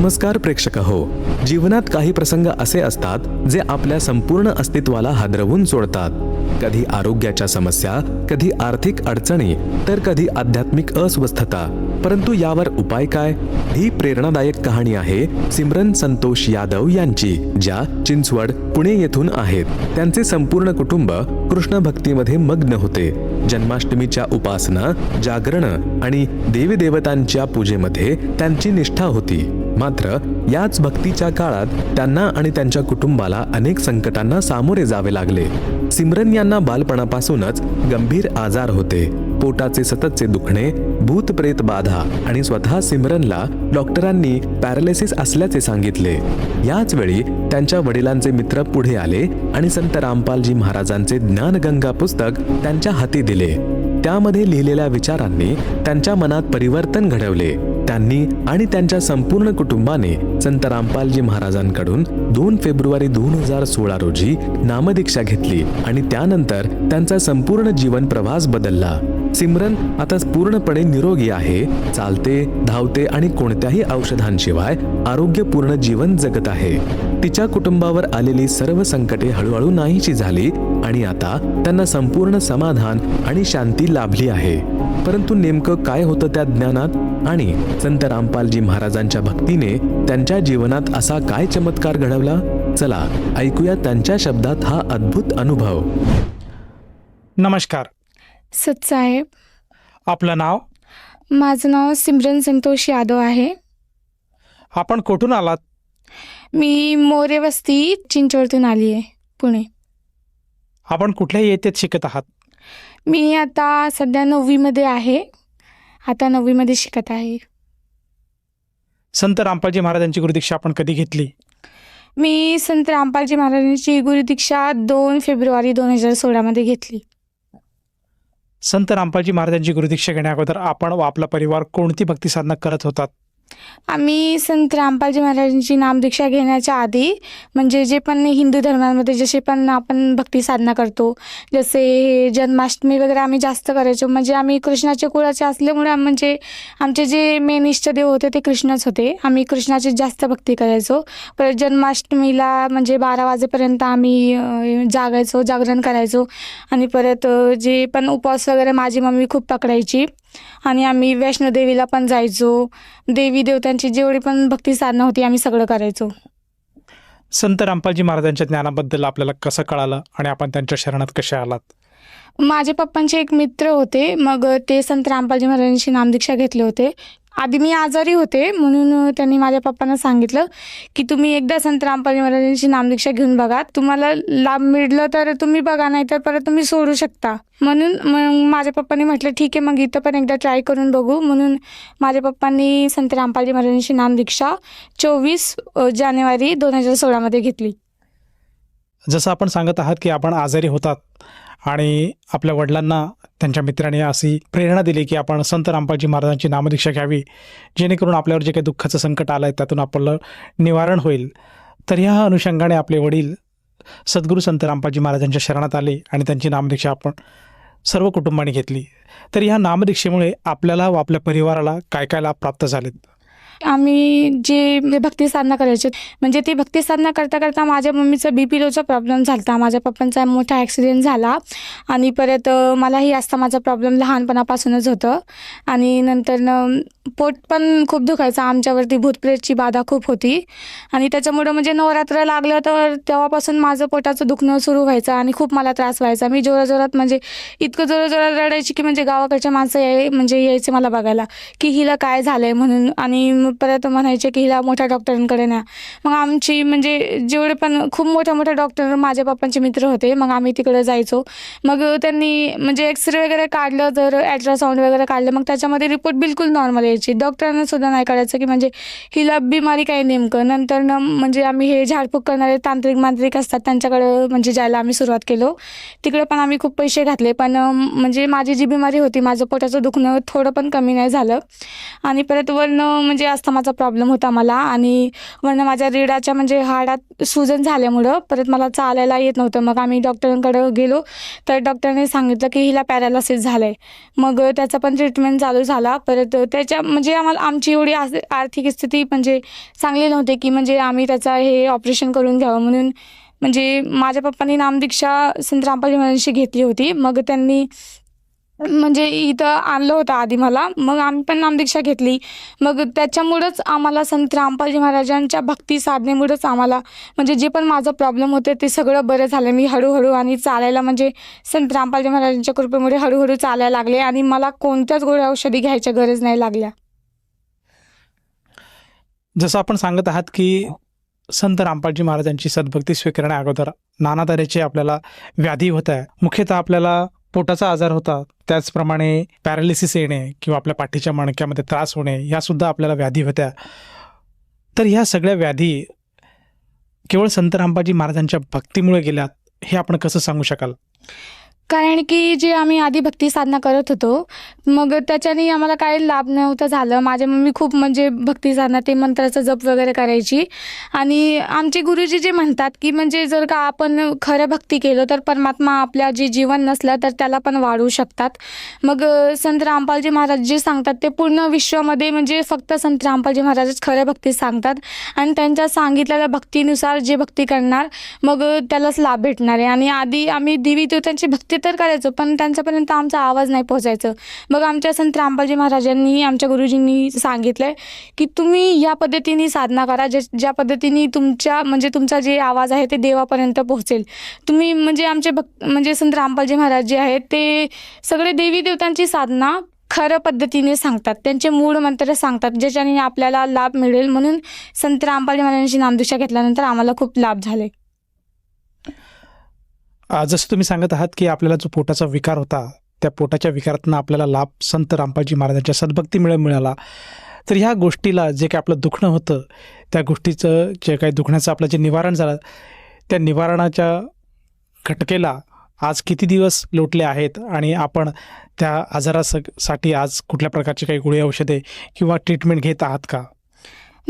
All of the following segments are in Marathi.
नमस्कार प्रेक्षक हो. जीवनात काही प्रसंग असे असतात जे आपल्या संपूर्ण अस्तित्वाला हादरवून सोडतात. कधी आरोग्याच्या समस्या कधी आर्थिक अडचणी तर कधी आध्यात्मिक अस्वस्थता. परंतु यावर उपाय काय? ही प्रेरणादायक कहाणी आहे सिमरन संतोष यादव यांची ज्या चिंचवड पुणे येथून आहेत. त्यांचे संपूर्ण कुटुंब कृष्ण भक्तीमध्ये मग्न होते. जन्माष्टमीच्या उपासना जागरण आणि देवीदेवतांच्या पूजेमध्ये त्यांची निष्ठा होती. मात्र याच भक्तीच्या काळात त्यांना आणि त्यांच्या कुटुंबाला अनेक संकटांना सामोरे जावे लागले. सिमरन यांना बालपणापासूनच गंभीर आजार होते. पोटाचे सततचे दुखणे भूत प्रेत बाधा आणि स्वतः सिमरनला डॉक्टरांनी पॅरालिसिस असल्याचे सांगितले. याच वेळी त्यांच्या वडिलांचे मित्र पुढे आले आणि संत रामपालजी महाराजांचे ज्ञानगंगा पुस्तक त्यांच्या हाती दिले. त्यामध्ये लिहिलेल्या विचारांनी त्यांच्या मनात परिवर्तन घडवले. त्यांनी आणि त्यांच्या संपूर्ण कुटुंबाने संत रामपालजी महाराजांकडून दोन फेब्रुवारी दोन हजार सोळा रोजी नामदीक्षा घेतली आणि त्यानंतर त्यांचा संपूर्ण जीवन प्रवास बदलला. सिमरन आता पूर्णपणे निरोगी आहे. चालते धावते आणि कोणत्याही औषधांशिवाय आरोग्यपूर्ण जीवन जगत आहे. तिच्या कुटुंबावर आलेली सर्व संकटे हळूहळू नाहीशी झाली आणि आता त्यांना संपूर्ण समाधान आणि शांती लाभली आहे. परंतु नेमकं काय होतं त्या ज्ञानात? आणि संत रामपालजी महाराजांच्या भक्तीने त्यांच्या जीवनात असा काय चमत्कार घडवला? चला ऐकूया त्यांच्या शब्दात हा अद्भुत अनुभव. नमस्कार. सतसाहेब आपलं नाव? माझं नाव सिमरन संतोष यादव आहे. आपण कुठून आलात? मी मोरे वस्ती चिंचवडतून आली आहे पुणे. आपण कुठल्या येतेत शिकत आहात? मी आता सध्या नववीमध्ये आहे. आता नववीमध्ये शिकत आहे. संत रामपालजी महाराजांची गुरुदीक्षा आपण कधी घेतली? मी संत रामपालजी महाराजांची गुरुदीक्षा दोन फेब्रुवारी दोन हजार सोळामध्ये घेतली. संत रामपालजी महाराजांची गुरुदीक्षा घेण्याअगोदर आपण व आपला परिवार कोणती भक्ती साधना करत होतात? आम्ही संत रामपालजी महाराजांची नामदीक्षा घेण्याच्या आधी म्हणजे जे पण हिंदू धर्मामध्ये जसे पण आपण भक्ती साधना करतो जसे हे जन्माष्टमी वगैरे आम्ही जास्त करायचो म्हणजे आम्ही कृष्णाच्या कुळाचे असल्यामुळे म्हणजे आमचे जे मेन इष्टदेव होते ते कृष्णच होते. आम्ही कृष्णाची जास्त भक्ती करायचो. परत जन्माष्टमीला म्हणजे बारा वाजेपर्यंत आम्ही जागायचो जागरण करायचो. आणि परत जे पण उपवास वगैरे माझी मम्मी खूप पकडायची. आणि आम्ही वैष्णोदेवीला पण जायचो. देवी देवतांची जेवढी पण भक्ती साधना होती आम्ही सगळं करायचो. संत रामपालजी महाराजांच्या ज्ञानाबद्दल आपल्याला कसं कळालं आणि आपण त्यांच्या शरणात कसे आलात? माझे पप्पांचे एक मित्र होते मग ते संत रामपालजी महाराजांची नामदीक्षा घेतले होते. आधी मी आजारी होते म्हणून त्यांनी माझ्या पप्पांना सांगितलं की तुम्ही एकदा संत रामपालजी महाराजांची नामदीक्षा घेऊन बघा. तुम्हाला लाभ मिळलं तर तुम्ही बघा नाही तर परत तुम्ही सोडू शकता. म्हणून मग माझ्या पप्पांनी म्हटलं ठीक आहे मग इथं पण एकदा ट्राय करून बघू. म्हणून माझ्या पप्पांनी संत रामपालजी महाराजांची नामदीक्षा चोवीस जानेवारी दोन हजार सोळामध्ये घेतली. जसं आपण सांगत आहात की आपण आजारी होतात आणि आपल्या वडिलांना त्यांच्या मित्राने अशी प्रेरणा दिली की आपण संत रामपालजी महाराजांची नामदीक्षा घ्यावी. जेणेकरून आपल्यावर जे काही दुःखाचं संकट आलं आहे त्यातून आपलं निवारण होईल. तर ह्या अनुषंगाने आपले वडील सद्गुरू संत रामपालजी महाराजांच्या शरणात आले आणि त्यांची नामदीक्षा आपण सर्व कुटुंबाने घेतली. तर ह्या नामदीक्षेमुळे आपल्याला व आपल्या परिवाराला काय काय लाभ प्राप्त झालेत? आम्ही जे भक्ती साधना करायचे म्हणजे ती भक्ती साधना करता करता माझ्या मम्मीचा बी पी लोचा प्रॉब्लेम झाला होता माझ्या पप्पांचा मोठा ॲक्सिडेंट झाला. आणि परत मलाही असता माझा प्रॉब्लेम लहानपणापासूनच होतं. आणि नंतर पोट पण खूप दुखायचं. आमच्यावरती भूतप्रेतची बाधा खूप होती. आणि त्याच्यामुळं म्हणजे नवरात्र लागलं तर तेव्हापासून माझं पोटाचं दुखणं सुरू व्हायचं आणि खूप मला त्रास व्हायचा. मी जोराजोरात म्हणजे इतकं जोराजोरात रडायची की म्हणजे गावाकडच्या माणसं याय म्हणजे यायचे मला बघायला की हिला काय झालं आहे म्हणून. आणि मग परत म्हणायचे की हिला मोठ्या डॉक्टरांकडे न्या. मग आमची म्हणजे जेवढे पण खूप मोठ्या मोठ्या डॉक्टर माझ्या पप्पांचे मित्र होते. मग आम्ही तिकडे जायचो. मग त्यांनी म्हणजे एक्सरे वगैरे काढलं तर अल्ट्रासाऊंड वगैरे काढलं मग त्याच्यामध्ये रिपोर्ट बिलकुल नॉर्मल यायची. डॉक्टरांना सुद्धा नाही कळायचं की म्हणजे हिला बिमारी काय नेमकं. नंतर न म्हणजे आम्ही हे झाडफूक करणारे तांत्रिक मांत्रिक असतात त्यांच्याकडं म्हणजे जायला आम्ही सुरुवात केलो. तिकडे पण आम्ही खूप पैसे घातले. पण म्हणजे माझी जी बिमारी होती माझं पोटाचं दुखणं थोडं पण कमी नाही झालं. आणि परत वरनं म्हणजे असं जास्त माझा प्रॉब्लेम होता मला. आणि वरनं माझ्या रीडाच्या म्हणजे हाडात सुजन झाल्यामुळं परत मला चालायला येत नव्हतं. मग आम्ही डॉक्टरांकडे गेलो. तर डॉक्टरने सांगितलं की हिला पॅरालासिस झालं आहे मग त्याचा पण ट्रीटमेंट चालू झाला. परत त्याच्या म्हणजे आम्हाला आमची एवढी आर्थिक स्थिती म्हणजे चांगली नव्हती की म्हणजे आम्ही त्याचा हे ऑपरेशन करून घ्यावं म्हणून म्हणजे माझ्या पप्पांनी नामदीक्षा संत रामपाल घेतली होती. मग त्यांनी म्हणजे इथं आणलं होतं आधी मला. मग आम्ही पण नामदीक्षा घेतली. मग त्याच्यामुळंच आम्हाला संत रामपालजी महाराजांच्या भक्ती साधनेमुळंच आम्हाला म्हणजे जे पण माझं प्रॉब्लेम होते ते सगळं बरं झालं. मी हळूहळू आणि चालायला म्हणजे संत रामपालजी महाराजांच्या कृपेमुळे हळूहळू चालायला लागले आणि मला कोणत्याच गोळ्या औषधी घ्यायच्या गरज नाही लागल्या. जसं आपण सांगत आहात की संत रामपालजी महाराजांची सद्भक्ती स्वीकारण्या अगोदर नाना तऱ्हेचे आपल्याला व्याधी होत आहे. मुख्यतः आपल्याला पोटाचा आजार होता त्याचप्रमाणे पॅरालिसिस येणे किंवा आपल्या पाठीच्या मणक्यामध्ये त्रास होणे ह्या सुद्धा आपल्याला व्याधी होत्या. तर ह्या सगळ्या व्याधी केवळ संत रामबाजी महाराजांच्या भक्तीमुळे गेल्यात हे आपण कसं सांगू शकाल? कारण की जे आम्ही आधी भक्ती साधना करत होतो मग त्याच्याने आम्हाला काही लाभ नव्हता झालं. माझ्या मम्मी खूप म्हणजे भक्ती साधना ते मंत्राचा जप वगैरे करायची. आणि आमचे गुरुजी जे म्हणतात की म्हणजे जर का आपण खरं भक्ती केलं तर परमात्मा आपल्या जे जीवन नसलं तर त्याला पण वाढवू शकतात. मग संत रामपालजी महाराज जे सांगतात ते पूर्ण विश्वामध्ये म्हणजे फक्त संत रामपालजी महाराजच खरं भक्ती सांगतात. आणि त्यांच्या सांगितलेल्या भक्तीनुसार जे भक्ती करणार मग त्यालाच लाभ भेटणार आहे. आणि आधी आम्ही देवी देवतांची भक्ती तर करायचो पण त्यांच्यापर्यंत आमचा आवाज नाही पोहोचायचं. मग आमच्या संत रामपालजी महाराजांनी आमच्या गुरुजींनी सांगितलंय की तुम्ही या पद्धतीने साधना करा ज्या ज्या पद्धतीने तुमच्या म्हणजे तुमचा जे आवाज आहे ते देवापर्यंत पोहोचेल. तुम्ही म्हणजे आमचे भक् म्हणजे संत रामपालजी महाराज जे आहेत ते सगळे देवी देवतांची साधना खरं पद्धतीने सांगतात. त्यांचे मूळ मंत्र सांगतात ज्याच्याने आपल्याला लाभ मिळेल म्हणून संत रामपालजी महाराजांची नामदिशा घेतल्यानंतर आम्हाला खूप लाभ झाले. जसं तुम्ही सांगत आहात की आपल्याला जो पोटाचा विकार होता त्या पोटाच्या विकारातनं आपल्याला लाभ संत रामपाजी महाराजांच्या सद्भक्तीमुळे मिळाला. तर ह्या गोष्टीला जे काही आपलं दुखणं होतं त्या गोष्टीचं जे काही दुखण्याचं आपलं जे निवारण झालं त्या निवारणाच्या घटकेला आज किती दिवस लोटले आहेत आणि आपण त्या आजारासाठी आज कुठल्या प्रकारचे काही गोळी औषधे किंवा ट्रीटमेंट घेत आहात का?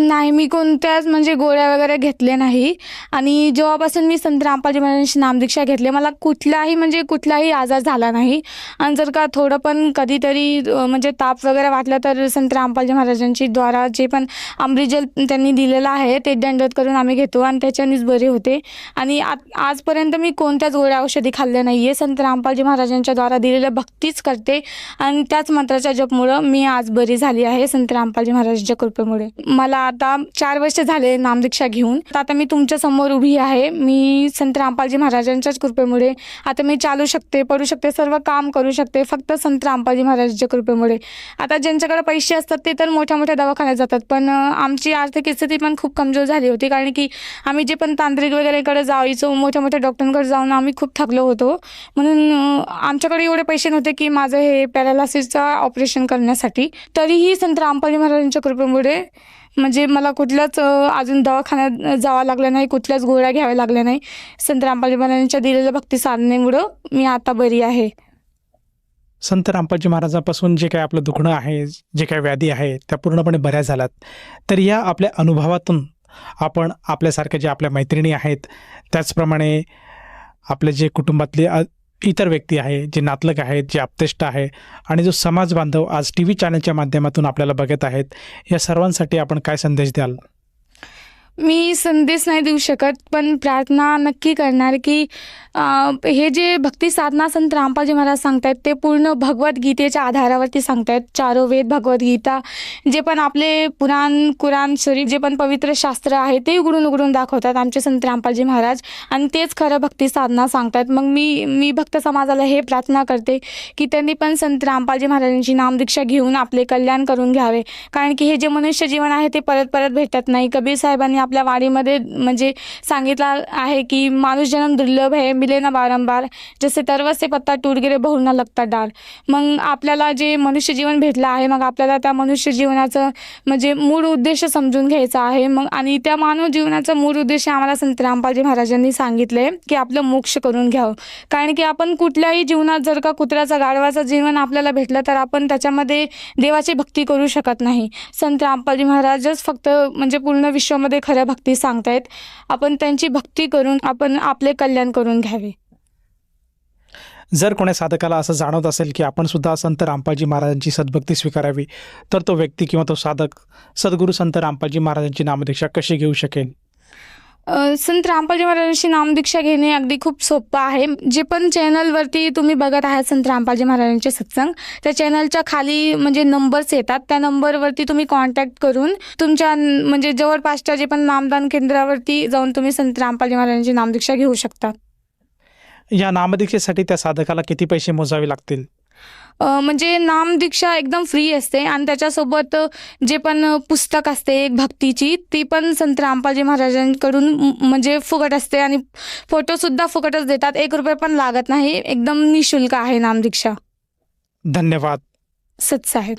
नाही मी कोणत्याच म्हणजे गोळ्या वगैरे घेतल्या नाही. आणि जेव्हापासून मी संत रामपाजी महाराजांची नामदीक्षा घेतली मला कुठलाही म्हणजे कुठलाही आजार झाला नाही. आणि जर का थोडं पण कधीतरी म्हणजे ताप वगैरे वाटला तर संत रामपालजी महाराजांची द्वारा जे पण अमृतजल त्यांनी दिलेलं आहे ते दंडवत करून आम्ही घेतो आणि त्याच्यानेच बरे होते. आणि आ आजपर्यंत मी कोणत्याच गोळ्या औषधी खाल्ल्या नाही आहे संत रामपालजी महाराजांच्या द्वारा दिलेल्या भक्तीच करते आणि त्याच मंत्राच्या जपमुळं मी आज बरी झाली आहे संत रामपालजी महाराजांच्या कृपेमुळे. मला आता चार वर्ष झाले नामदीक्षा घेऊन. तर आता मी तुमच्यासमोर उभी आहे. मी संत रामपालजी महाराजांच्याच कृपेमुळे आता मी चालू शकते पडू शकते सर्व काम करू शकते फक्त संत रामपालजी महाराजांच्या कृपेमुळे. आता ज्यांच्याकडे पैसे असतात ते तर मोठ्या मोठ्या दवाखान्यात जातात. पण आमची आर्थिक स्थिती पण खूप कमजोर झाली होती. कारण की आम्ही जे पण तांत्रिक वगैरेकडे जायचो मोठ्या मोठ्या डॉक्टरांकडे जाऊन आम्ही खूप थकलो होतो. म्हणून आमच्याकडे एवढे पैसे नव्हते की माझं हे पॅरालासिसचं ऑपरेशन करण्यासाठी. तरीही संत रामपालजी महाराजांच्या कृपेमुळे म्हणजे मला कुठल्याच अजून दवाखान्यात जावं लागलं नाही कुठल्याच गोळ्या घ्याव्या लागल्या नाही. संत रामपालजी महाराजांच्या दिलेल्या भक्ती साधनेमुळं मी आता बरी आहे. संत रामपालजी महाराजांपासून जे काही आपलं दुखणं आहे जे काही व्याधी आहे त्या पूर्णपणे बऱ्या झाल्यात. तर या आपल्या अनुभवातून आपण आपल्यासारख्या जे आपल्या मैत्रिणी आहेत त्याचप्रमाणे आपले जे कुटुंबातले इतर व्यक्ती आहे जे नातलग आहेत जे आपतेष्ट आहे आणि जो समाज बांधव आज टी व्ही चॅनलच्या माध्यमातून आपल्याला बघत आहेत या सर्वांसाठी आपण काय संदेश द्याल? मी संदेश नाही देऊ शकत पण प्रार्थना नक्की करणार की हे जे भक्ती साधना संत रामपालजी महाराज सांगतायत ते पूर्ण भगवद्गीतेच्या आधारावरती सांगतायत. चारो वेद भगवद्गीता जे पण आपले पुराण कुराण शरीफ जे पण पवित्र शास्त्र आहे ते उघडून उघडून दाखवतात आमचे संत रामपालजी महाराज. आणि तेच खरं भक्ती साधना सांगतात मग मी मी भक्त समाजाला हे प्रार्थना करते की त्यांनी पण संत रामपालजी महाराजांची नामदीक्षा घेऊन आपले कल्याण करून घ्यावे. कारण की हे जे मनुष्य जीवन आहे ते परत परत भेटत नाही. कबीर साहेबांनी आपल्या वाणीमध्ये म्हणजे सांगितला आहे की माणूस जन्म दुर्लभ आहे मिले ना वारंवार जसे तरवसे पत्ता टूर गेले बहु लगता डार. मग आपल्याला जे मनुष्य जीवन भेटलं आहे मग आपल्याला त्या मनुष्य जीवनाचं म्हणजे मूळ उद्देश समजून घ्यायचा आहे. मग आणि त्या मानव जीवनाचा मूळ उद्देश आम्हाला संत रामपालजी महाराजांनी सांगितले की आपलं मोक्ष करून घ्यावं. कारण की आपण कुठल्याही जीवनात जर का कुत्र्याचा गाढवाचं जीवन आपल्याला भेटलं तर आपण त्याच्यामध्ये देवाची भक्ती करू शकत नाही. संत रामपालजी महाराजच फक्त म्हणजे पूर्ण विश्वामध्ये खऱ्या भक्ती सांगतायत. आपण त्यांची भक्ती करून आपण आपले कल्याण करून घ्यावे. जर कोणी साधकाला असं जाणवत असेल की आपण सुद्धा संत रामपाजी महाराजांची सद्भक्ती स्वीकारावी तर तो व्यक्ती किंवा तो साधक सद्गुरू संत रामपाजी महाराजांची नामदीक्षा कशी घेऊ शकेल संत रामपालजी महाराजांची नामदीक्षा घेणे अगदी खूप सोपं आहे. जे पण चॅनलवरती तुम्ही बघत आहात संत रामपालजी महाराजांचे सत्संग त्या चॅनलच्या खाली म्हणजे नंबर्स येतात. त्या नंबरवरती तुम्ही कॉन्टॅक्ट करून तुमच्या म्हणजे जवळपासच्या जे पण नामदान केंद्रावरती जाऊन तुम्ही संत रामपालजी महाराजांची नामदीक्षा घेऊ शकता. या नामदीक्षेसाठी त्या साधकाला किती पैसे मोजावे लागतील? म्हणजे नामदीक्षा एकदम फ्री असते. आणि त्याच्यासोबत जे पण पुस्तक असते एक भक्तीची ती पण संत रामपालजी महाराजांकडून म्हणजे फुकट असते. आणि फोटोसुद्धा फुकटच देतात. एक रुपये पण लागत नाही. एकदम निशुल्क आहे नामदीक्षा धन्यवाद. सच साहेब.